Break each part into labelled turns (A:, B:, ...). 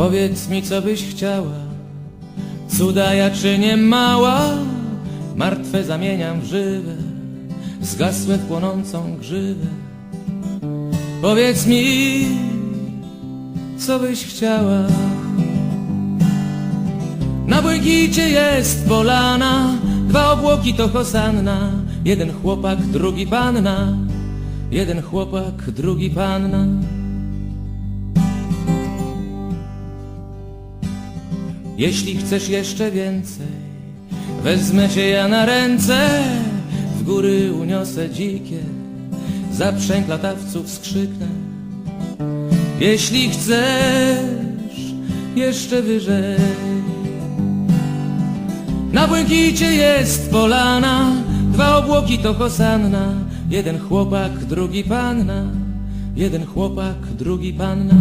A: Powiedz mi, co byś chciała, cuda ja czynię mała, martwe zamieniam w żywe, zgasłe w płonącą grzywę. Powiedz mi, co byś chciała. Na błękicie jest polana, dwa obłoki to hosanna, jeden chłopak, drugi panna, jeden chłopak, drugi panna. Jeśli chcesz jeszcze więcej, wezmę cię ja na ręce, w góry uniosę dzikie, zaprzęg latawców skrzyknę. Jeśli chcesz jeszcze wyżej, na błękicie jest polana, dwa obłoki to hosanna, jeden chłopak, drugi panna, jeden chłopak, drugi panna.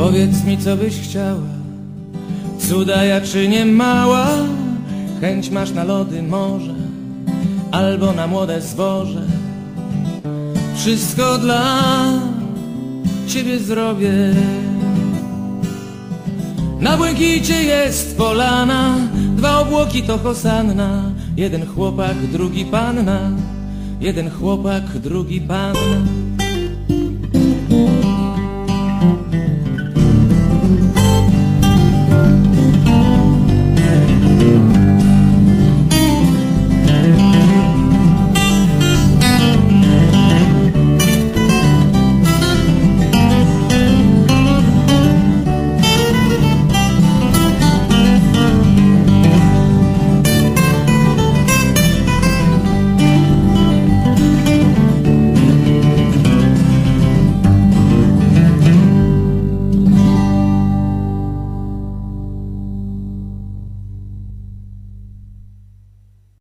A: Powiedz mi, co byś chciała, cuda ja czynię mała, chęć masz na lody morze, albo na młode zboże. Wszystko dla ciebie zrobię. Na błękicie jest polana, dwa obłoki to hosanna, jeden chłopak, drugi panna, jeden chłopak, drugi panna.